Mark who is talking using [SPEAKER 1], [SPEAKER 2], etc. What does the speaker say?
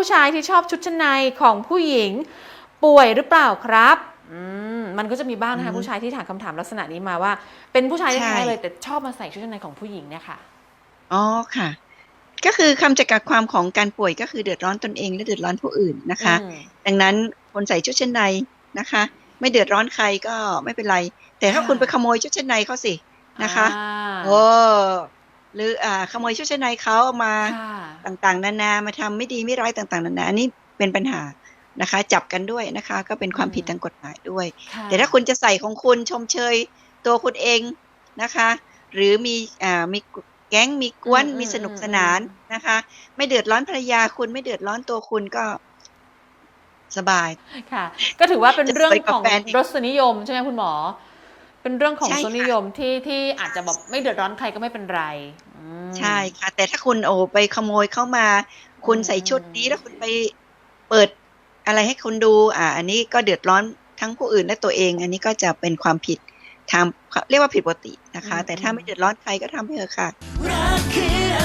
[SPEAKER 1] ผู้ชายที่ชอบชุดชั้นในของผู้หญิงป่วยหรือเปล่าครับอืมมันก็จะมีบ้างนะคะ
[SPEAKER 2] อืม
[SPEAKER 1] ผู้ชายที่ถามคำถามลักษณะนี้มาว่า เป็นผู้ชาย
[SPEAKER 2] ใช่
[SPEAKER 1] แท้ๆเลยแต่ชอบมาใส่ชุดชั้นในของผู้หญิงเนี่ยค่ะ
[SPEAKER 2] อ๋อค่ะ ก็คือคำจำกัดความของการป่วยก็คือเดือดร้อนตนเองและเดือดร้อนผู้อื่นนะคะ
[SPEAKER 1] อืม
[SPEAKER 2] ดังนั้นคนใส่ชุดชั้นในนะคะ ไม่เดือดร้อนใครก็ไม่เป็นไร แต่ถ้า
[SPEAKER 1] ค่ะ
[SPEAKER 2] คุณไปขโมยชุดชั้นในเขาสินะคะ
[SPEAKER 1] อ่า
[SPEAKER 2] โอ้ หรืออ่าขโมยชุดชั้นในเขาเอามา
[SPEAKER 1] ค่ะ
[SPEAKER 2] ต่างๆ นานามาทำไม่ดีไม่ร้ายต่าง ๆ นานาอันนี้เป็นปัญหานะคะ จับกันด้วยนะคะ ก็เป็นความผิดทางกฎหมายด้วย
[SPEAKER 1] ค่ะ
[SPEAKER 2] แต่ถ้าคุณจะใส่ของคุณชมเชยตัวคุณเองนะคะ หรือมีอ่ามีแก๊งมีกวน
[SPEAKER 1] อืม
[SPEAKER 2] มีสนุก
[SPEAKER 1] อืม
[SPEAKER 2] สนานนะคะ ไม่เดือดร้อนภรรยาคุณไม่เดือดร้อนตัวคุณก็สบาย
[SPEAKER 1] ค่ะ ก็ถือว่าเป็น
[SPEAKER 2] จะ
[SPEAKER 1] เรื่อง
[SPEAKER 2] สวยกว่า
[SPEAKER 1] ของ
[SPEAKER 2] แฟนอีก
[SPEAKER 1] รสนิยมใช่ไหมคุณหมอ เป็นเรื่องของ
[SPEAKER 2] ใช่
[SPEAKER 1] ร
[SPEAKER 2] ค่ะ
[SPEAKER 1] สนิยมที่ที่อาจจะแบบไม่เดือดร้อนใครก็ไม่เป็นไรอืม
[SPEAKER 2] ใช่ค่ะ แต่ถ้าคุณโอ้ไปขโมยเข้ามา คุณ
[SPEAKER 1] อืม
[SPEAKER 2] ใส่ชุดนี้แล้วคุณไปเปิดอะไรให้คนดู อ่า อันนี้ก็เดือดร้อนทั้งผู้อื่นและตัวเอง อันนี้ก็จะเป็นความผิดทางเรียกว่าผิดปกตินะคะ แต่ถ้าไม่เดือดร้อนใครก็ทำไปเถอะค่ะ
[SPEAKER 3] รักคือ